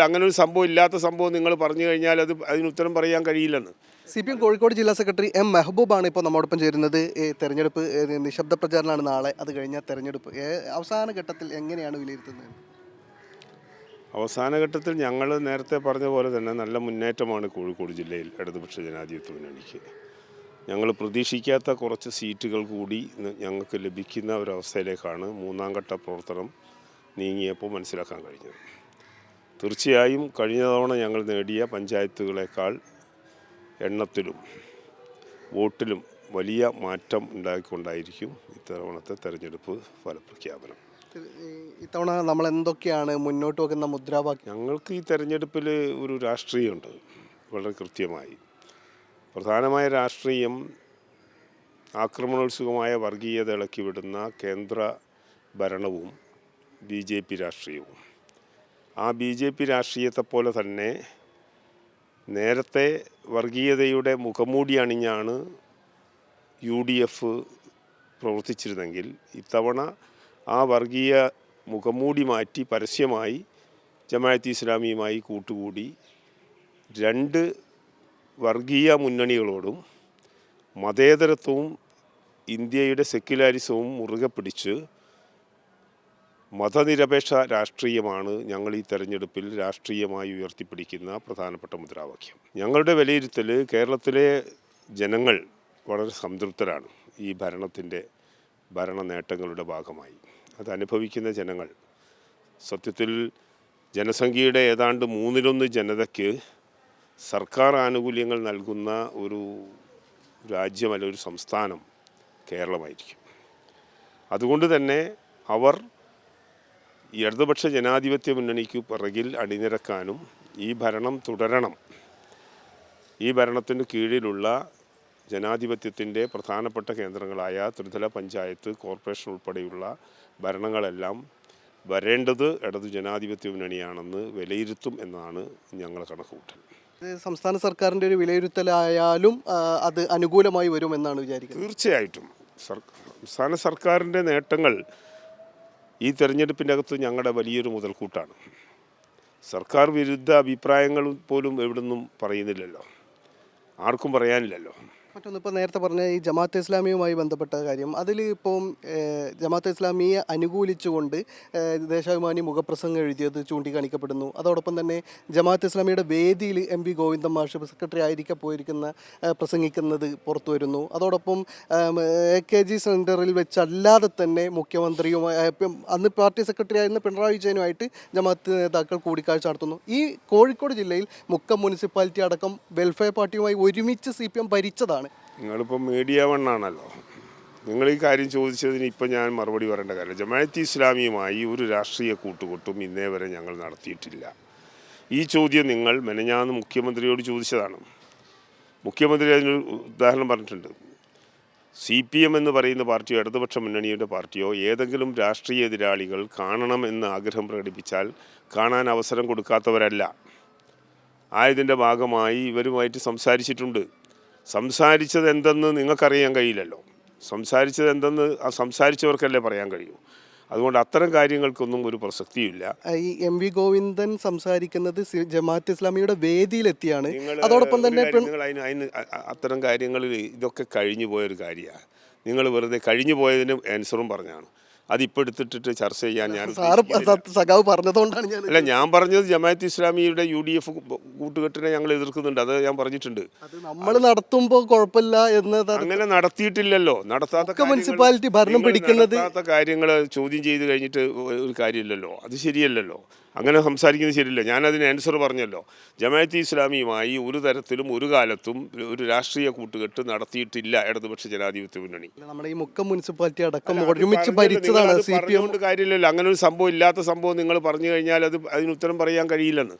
കാര്യമില്ലല്ലോ അങ്ങനെ ഒരു സംഭവം ഇല്ലാത്ത സംഭവം നിങ്ങൾ പറഞ്ഞു കഴിഞ്ഞാൽ അത് അതിന് ഉത്തരം പറയാൻ കഴിയില്ലെന്ന്. സി പി എം കോഴിക്കോട് ജില്ലാ സെക്രട്ടറി എം മെഹബൂബാണ് ഇപ്പോൾ നമ്മോടൊപ്പം ചേരുന്നത്. തെരഞ്ഞെടുപ്പ് നിശബ്ദ പ്രചാരണമാണ് നാളെ. അത് കഴിഞ്ഞാൽ തെരഞ്ഞെടുപ്പ്. അവസാന ഘട്ടത്തിൽ എങ്ങനെയാണ് വിലയിരുത്തുന്നത്? അവസാന ഘട്ടത്തിൽ ഞങ്ങൾ നേരത്തെ പറഞ്ഞ പോലെ തന്നെ നല്ല മുന്നേറ്റമാണ് കോഴിക്കോട് ജില്ലയിൽ ഇടതുപക്ഷ ജനാധിപത്യ മുന്നണിക്ക്. ഞങ്ങൾ പ്രതീക്ഷിക്കാത്ത കുറച്ച് സീറ്റുകൾ കൂടി ഞങ്ങൾക്ക് ലഭിക്കുന്ന ഒരവസ്ഥയിലേക്കാണ് മൂന്നാം ഘട്ട പ്രവർത്തനം നീങ്ങിയപ്പോൾ മനസ്സിലാക്കാൻ കഴിഞ്ഞത്. തീർച്ചയായും കഴിഞ്ഞ തവണ ഞങ്ങൾ നേടിയ പഞ്ചായത്തുകളേക്കാൾ എണ്ണത്തിലും വോട്ടിലും വലിയ മാറ്റം ഉണ്ടായിക്കൊണ്ടായിരിക്കും ഇത്തവണത്തെ തെരഞ്ഞെടുപ്പ് ഫലപ്രഖ്യാപനം. ഇത്തവണ നമ്മൾ എന്തൊക്കെയാണ് മുന്നോട്ട് വെക്കുന്ന മുദ്രാവാക്യം? ഞങ്ങൾക്ക് ഈ തെരഞ്ഞെടുപ്പിൽ ഒരു രാഷ്ട്രീയമുണ്ട് വളരെ കൃത്യമായി. പ്രധാനമായ രാഷ്ട്രീയം ആക്രമണോത്സുകമായ വർഗീയത ഇളക്കിവിടുന്ന കേന്ദ്ര ഭരണവും ബി ജെ പി രാഷ്ട്രീയവും. ആ ബി ജെ പി രാഷ്ട്രീയത്തെ പോലെ തന്നെ നേരത്തെ വർഗീയതയുടെ മുഖമൂടി അണിഞ്ഞാണ് യു ഡി എഫ് പ്രവർത്തിച്ചിരുന്നെങ്കിൽ ഇത്തവണ ആ വർഗീയ മുഖമൂടി മാറ്റി പരസ്യമായി ജമാഅത്ത് ഇസ്ലാമിയുമായി കൂട്ടുകൂടി രണ്ട് വർഗീയ മുന്നണികളോടും മതേതരത്വവും ഇന്ത്യയുടെ സെക്യുലാരിസവും മുറുകെ പിടിച്ച് മതനിരപേക്ഷ രാഷ്ട്രീയമാണ് ഞങ്ങൾ ഈ തെരഞ്ഞെടുപ്പിൽ രാഷ്ട്രീയമായി ഉയർത്തിപ്പിടിക്കുന്ന പ്രധാനപ്പെട്ട മുദ്രാവാക്യം. ഞങ്ങളുടെ വിലയിരുത്തൽ കേരളത്തിലെ ജനങ്ങൾ വളരെ സംതൃപ്തരാണ് ഈ ഭരണത്തിന്റെ ഭരണ നേട്ടങ്ങളുടെ ഭാഗമായി. അത് അനുഭവിക്കുന്ന ജനങ്ങൾ. സത്യത്തിൽ ജനസംഖ്യയുടെ ഏതാണ്ട് മൂന്നിലൊന്ന് ജനതയ്ക്ക് സർക്കാർ ആനുകൂല്യങ്ങൾ നൽകുന്ന ഒരു രാജ്യമല്ല ഒരു സംസ്ഥാനം കേരളമായിരിക്കും. അതുകൊണ്ട് തന്നെ അവർ ഇടതുപക്ഷ ജനാധിപത്യ മുന്നണിക്ക് പിറകിൽ അണിനിരക്കാനും ഈ ഭരണം തുടരണം. ഈ ഭരണത്തിന് കീഴിലുള്ള ജനാധിപത്യത്തിന്റെ പ്രധാനപ്പെട്ട കേന്ദ്രങ്ങളായ ത്രിതല പഞ്ചായത്ത് കോർപ്പറേഷൻ ഉൾപ്പെടെയുള്ള ഭരണങ്ങളെല്ലാം വരേണ്ടത് ഇടതു ജനാധിപത്യ മുന്നണിയാണെന്ന് വിലയിരുത്തും എന്നാണ് ഞങ്ങൾ കണക്കുകൂട്ടൽ. സംസ്ഥാന സർക്കാരിന്റെ ഒരു വിലയിരുത്തലായാലും അത് അനുകൂലമായി വരുമെന്നാണ് വിചാരിക്കുന്നത്? തീർച്ചയായിട്ടും. സംസ്ഥാന സർക്കാരിന്റെ നേട്ടങ്ങൾ ഈ തെരഞ്ഞെടുപ്പിന്റെ അകത്ത് ഞങ്ങളുടെ വലിയൊരു മുതൽക്കൂട്ടാണ്. സർക്കാർ വിരുദ്ധ അഭിപ്രായങ്ങൾ പോലും എവിടുന്നും പറയുന്നില്ലല്ലോ. ആർക്കും പറയാനില്ലല്ലോ. മറ്റൊന്ന് ഇപ്പോൾ നേരത്തെ പറഞ്ഞ ഈ ജമാഅത്ത് ഇസ്ലാമിയുമായി ബന്ധപ്പെട്ട കാര്യം. അതിൽ ഇപ്പം ജമാഅത്ത് ഇസ്ലാമിയെ അനുകൂലിച്ചുകൊണ്ട് ദേശാഭിമാനി മുഖപ്രസംഗം എഴുതിയത് ചൂണ്ടിക്കാണിക്കപ്പെടുന്നു. അതോടൊപ്പം തന്നെ ജമാഅത്ത് ഇസ്ലാമിയുടെ വേദിയിൽ എം വി ഗോവിന്ദൻ മാഷ് സെക്രട്ടറി ആയിരിക്കെ പോയിരിക്കുന്ന പ്രസംഗിക്കുന്നത് പുറത്തു വരുന്നു. അതോടൊപ്പം എ കെ ജി സെന്ററിൽ വെച്ചല്ലാതെ തന്നെ മുഖ്യമന്ത്രിയുമായി അന്ന് പാർട്ടി സെക്രട്ടറി ആയിരുന്ന പിണറായി വിജയനുമായിട്ട് ജമാഅത്ത് നേതാക്കൾ കൂടിക്കാഴ്ച നടത്തുന്നു. ഈ കോഴിക്കോട് ജില്ലയിൽ മുക്കം മുനിസിപ്പാലിറ്റി അടക്കം വെൽഫെയർ പാർട്ടിയുമായി ഒരുമിച്ച് സി പി എം ഭരിച്ചതാണ്. നിങ്ങളിപ്പം മീഡിയ വണ്ണാണല്ലോ നിങ്ങൾ ഈ കാര്യം ചോദിച്ചതിന് ഇപ്പം ഞാൻ മറുപടി പറയേണ്ട കാര്യം ജമാഅത്ത് ഇസ്ലാമിയുമായി ഒരു രാഷ്ട്രീയ കൂട്ടുകൊട്ടും ഇന്നേ വരെ ഞങ്ങൾ നടത്തിയിട്ടില്ല. ഈ ചോദ്യം നിങ്ങൾ മെനഞ്ഞാന്ന് മുഖ്യമന്ത്രിയോട് ചോദിച്ചതാണ്. മുഖ്യമന്ത്രി അതിനൊരു ഉദാഹരണം പറഞ്ഞിട്ടുണ്ട്. സി പി എം എന്ന് പറയുന്ന പാർട്ടിയോ ഇടതുപക്ഷ മുന്നണിയുടെ പാർട്ടിയോ ഏതെങ്കിലും രാഷ്ട്രീയ എതിരാളികൾ കാണണമെന്ന് ആഗ്രഹം പ്രകടിപ്പിച്ചാൽ കാണാൻ അവസരം കൊടുക്കാത്തവരല്ല. ആയതിന്റെ ഭാഗമായി ഇവരുമായിട്ട് സംസാരിച്ചിട്ടുണ്ട്. സംസാരിച്ചത് എന്തെന്ന് നിങ്ങൾക്കറിയാൻ കഴിയില്ലല്ലോ. സംസാരിച്ചത് എന്തെന്ന് ആ സംസാരിച്ചവർക്കല്ലേ പറയാൻ കഴിയൂ. അതുകൊണ്ട് അത്തരം കാര്യങ്ങൾക്കൊന്നും ഒരു പ്രസക്തിയില്ല. ഈ എം വി ഗോവിന്ദൻ സംസാരിക്കുന്നത് ജമാഅത്ത് ഇസ്ലാമിയുടെ വേദിയിലെത്തിയാണ്. അതോടൊപ്പം തന്നെ നിങ്ങൾ അതിന് അതിന് അത്തരം കാര്യങ്ങളിൽ ഇതൊക്കെ കഴിഞ്ഞു പോയൊരു കാര്യമാണ്. നിങ്ങൾ വെറുതെ കഴിഞ്ഞു പോയതിന് ആൻസറും പറഞ്ഞാണ്. അതിപ്പോൾ എടുത്തിട്ടിട്ട് ചർച്ച ചെയ്യാൻ ഞാൻ സഖാവ് പറഞ്ഞതുകൊണ്ടാണ് ഞാൻ അല്ല ഞാൻ പറഞ്ഞത് ജമാഅത്ത് ഇസ്ലാമിയുടെ യു ഡി എഫ് കൂട്ടുകെട്ടിനെ ഞങ്ങൾ എതിർക്കുന്നുണ്ട്. അത് ഞാൻ പറഞ്ഞിട്ടുണ്ട്. നമ്മൾ നടത്തുമ്പോൾ കുഴപ്പമില്ല എന്ന് അങ്ങനെ നടത്തിയിട്ടില്ലല്ലോ. നടത്താത്ത മുനിസിപ്പാലിറ്റി ഭരണം പിടിക്കുന്നത് കാര്യങ്ങൾ ചോദ്യം ചെയ്ത് കഴിഞ്ഞിട്ട് ഒരു കാര്യമില്ലല്ലോ. അത് ശരിയല്ലല്ലോ. അങ്ങനെ സംസാരിക്കുന്നത് ശരിയല്ല. ഞാൻ അതിന് ആൻസർ പറഞ്ഞല്ലോ. ജമാഅത്ത് ഇസ്ലാമിയുമായി ഒരു തരത്തിലും ഒരു കാലത്തും ഒരു രാഷ്ട്രീയ കൂട്ടുകെട്ട് നടത്തിയിട്ടില്ല ഇടതുപക്ഷ ജനാധിപത്യ മുന്നണി. നമ്മുടെ ഈ മുക്കം മുനിസിപ്പാലിറ്റി അടക്കം ഒരുമിച്ച് പറഞ്ഞല്ലോ, നിങ്ങളത് സി പി എം കാര്യമില്ലല്ലോ. അങ്ങനെ ഒരു സംഭവം ഇല്ലാത്ത സംഭവം നിങ്ങൾ പറഞ്ഞു കഴിഞ്ഞാൽ അത് അതിന് ഉത്തരം പറയാൻ കഴിയില്ലെന്ന്.